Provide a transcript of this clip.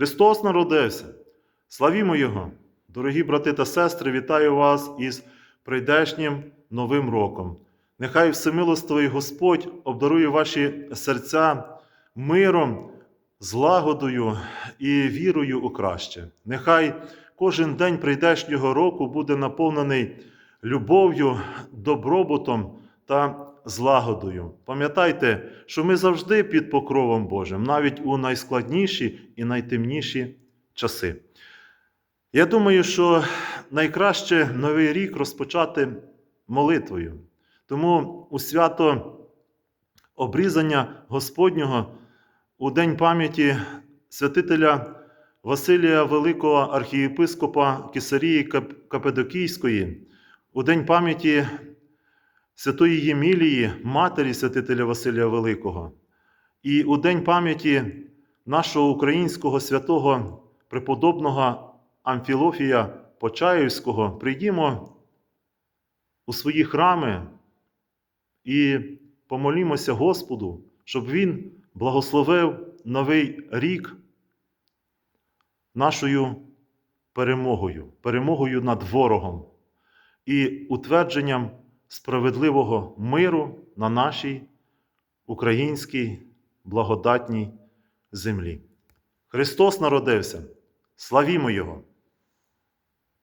Христос народився. Славімо Його! Дорогі брати та сестри, вітаю вас із прийдешнім Новим роком. Нехай всемилостивий Господь обдарує ваші серця миром, злагодою і вірою у краще. Нехай кожен день прийдешнього року буде наповнений любов'ю, добробутом та злагодою. Пам'ятайте, що ми завжди під покровом Божим, навіть у найскладніші і найтемніші часи. Я думаю, що найкраще новий рік розпочати молитвою. Тому у свято обрізання Господнього у День пам'яті святителя Василія Великого архієпископа Кесарії Кап- Капедокійської, у День пам'яті Святої Ємілії, матері святителя Василія Великого, і у День пам'яті нашого українського святого преподобного Амфілофія Почаївського прийдімо у свої храми і помолімося Господу, щоб Він благословив новий рік нашою перемогою, перемогою над ворогом і утвердженням справедливого миру на нашій українській благодатній землі. Христос народився. Славімо Його!